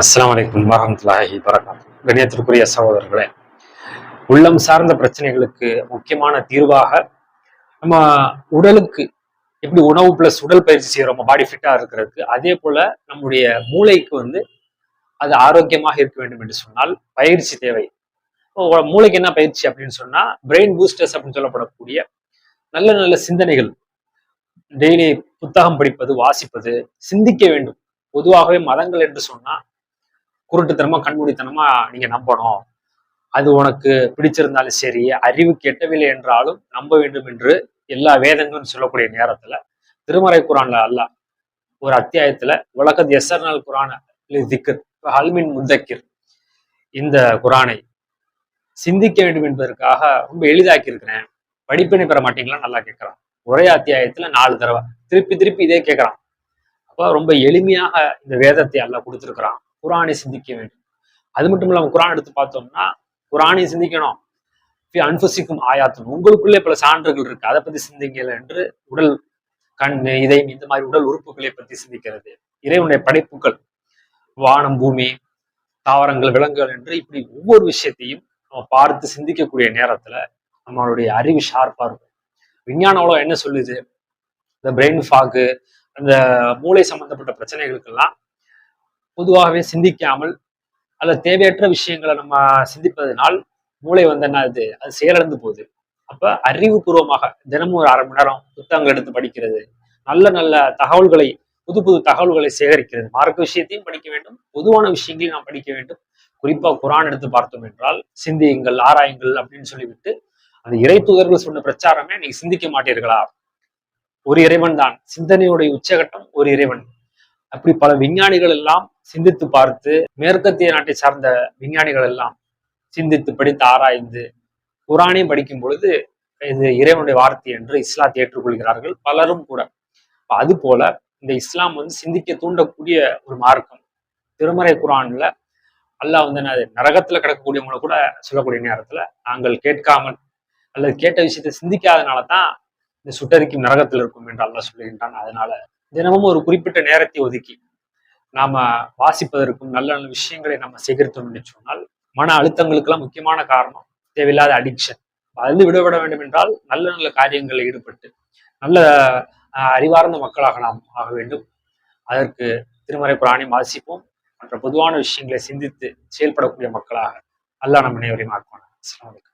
அஸ்லாம் வலைக்கம் வரஹ்மத்துல்லாஹி வரகாத் கணியத்திற்குரிய சகோதரர்களே உள்ளம் சார்ந்த பிரச்சனைகளுக்கு முக்கியமான தீர்வாக நம்ம உடலுக்கு எப்படி உணவு பிளஸ் உடல் பயிற்சி செய்யறோம் பாடி ஃபிட்டாக இருக்கிறதுக்கு அதே போல நம்முடைய மூளைக்கு வந்து அது ஆரோக்கியமாக இருக்க வேண்டும் என்று சொன்னால் பயிற்சி தேவை. மூளைக்கு என்ன பயிற்சி அப்படின்னு சொன்னா பிரெயின் பூஸ்டர்ஸ் அப்படின்னு சொல்லப்படக்கூடிய நல்ல நல்ல சிந்தனைகள். டெய்லி புத்தகம் படிப்பது வாசிப்பது சிந்திக்க வேண்டும். பொதுவாகவே மதங்கள் என்று சொன்னா குருட்டுத்தனமா கண்மூடித்தனமா நீங்க நம்பணும். அது உனக்கு பிடிச்சிருந்தாலும் சரி அறிவு கெட்டவில்லை என்றாலும் நம்ப வேண்டும் என்று எல்லா வேதங்களும் சொல்லக்கூடிய நேரத்துல திருமறை குரான்ல அல்ல ஒரு அத்தியாயத்துல உலகத் எஸ்ஆர்னால் குரான் திக்கர் ஹல்மின் முத்தக்கிர் இந்த குரானை சிந்திக்க வேண்டும் என்பதற்காக ரொம்ப எளிதாக்கி இருக்கிறேன் படிப்பினை பெற மாட்டீங்களா? நல்லா கேட்கறான் ஒரே அத்தியாயத்துல நாலு தடவை. திருப்பி திருப்பி இதே கேட்கறான் அப்ப ரொம்ப எளிமையாக இந்த வேதத்தை அல்ல கொடுத்துருக்கிறான். குரானை சிந்திக்க வேண்டும். அது மட்டும் இல்லாம குரான் எடுத்து பார்த்தோம்னா குரானை சிந்திக்கணும். அன்புசிக்கும் ஆயாத்தும். உங்களுக்குள்ளே பல சான்றுகள் இருக்கு. அதை பத்தி சிந்திக்கல என்று உடல் கண் இதயம் இந்த மாதிரி உடல் உறுப்புகளை பத்தி சிந்திக்கிறது. இறைவனுடைய படைப்புகள் வானம் பூமி தாவரங்கள் விலங்குகள் என்று இப்படி ஒவ்வொரு விஷயத்தையும் நம்ம பார்த்து சிந்திக்கக்கூடிய நேரத்துல நம்மளுடைய அறிவு ஷார்ப்பா இருக்கும். விஞ்ஞான உலகம் என்ன சொல்லுது? இந்த பிரெயின் ஃபாக்கு அந்த மூளை சம்பந்தப்பட்ட பிரச்சனைகளுக்கெல்லாம் பொதுவாகவே சிந்திக்காமல் அல்ல தேவையற்ற விஷயங்களை நம்ம சிந்திப்பதனால் மூளை வந்து என்ன அது அது செயலிழந்து போகுது. அப்ப அறிவுபூர்வமாக தினமும் ஒரு அரை மணி நேரம் புத்தகங்கள் எடுத்து படிக்கிறது நல்ல நல்ல தகவல்களை புது புது தகவல்களை சேகரிக்கிறது மார்க்க விஷயத்தையும் படிக்க வேண்டும் பொதுவான விஷயங்களையும் நாம் படிக்க வேண்டும். குறிப்பா குரான் எடுத்து பார்த்தோம் என்றால் சிந்தியுங்கள் ஆராயுங்கள் அப்படின்னு சொல்லிவிட்டு அந்த இறை தூதர்கள் சொன்ன பிரச்சாரமே நீங்க சிந்திக்க மாட்டீர்களா? ஒரு இறைவன் தான். சிந்தனையுடைய உச்சகட்டம் ஒரு இறைவன். அப்படி பல விஞ்ஞானிகள் எல்லாம் சிந்தித்து பார்த்து மேற்கத்திய நாட்டை சார்ந்த விஞ்ஞானிகள் எல்லாம் சிந்தித்து படித்து ஆராய்ந்து குரானையும் படிக்கும் பொழுது இது இறைவனுடைய வார்த்தை என்று இஸ்லாத்தை ஏற்றுக்கொள்கிறார்கள் பலரும் கூட. அது போல இந்த இஸ்லாம் வந்து சிந்திக்க தூண்டக்கூடிய ஒரு மார்க்கம். திருமறை குரான்ல அல்லாஹ் வந்து என்ன நரகத்துல கிடக்கக்கூடியவங்களை கூட சொல்லக்கூடிய நேரத்துல நாங்கள் கேட்காமல் அல்லது கேட்ட விஷயத்தை சிந்திக்காதனால தான் இந்த சுட்டரிக்கும் நரகத்தில் இருக்கும் என்று அல்லாஹ் சொல்லுகின்றான். அதனால தினமும் ஒரு குறிப்பிட்ட நேரத்தை ஒதுக்கி நாம வாசிப்பதற்கும் நல்ல நல்ல விஷயங்களை நம்ம சேகரித்தோம் சொன்னால் மன அழுத்தங்களுக்கெல்லாம் முக்கியமான காரணம் தேவையில்லாத அடிக்ஷன் அதிலிருந்து விடுபட வேண்டும் என்றால் நல்ல நல்ல காரியங்களில் ஈடுபட்டு நல்ல அறிவார்ந்த மக்களாக நாம் ஆக வேண்டும். அதற்கு திருமறை புராணி வாசிப்போம். மற்ற பொதுவான விஷயங்களை சிந்தித்து செயல்படக்கூடிய மக்களாக அல்லா நம்ம அனைவரையும் ஆக்குவாங்க அஸ்லாம் வலைக்கம்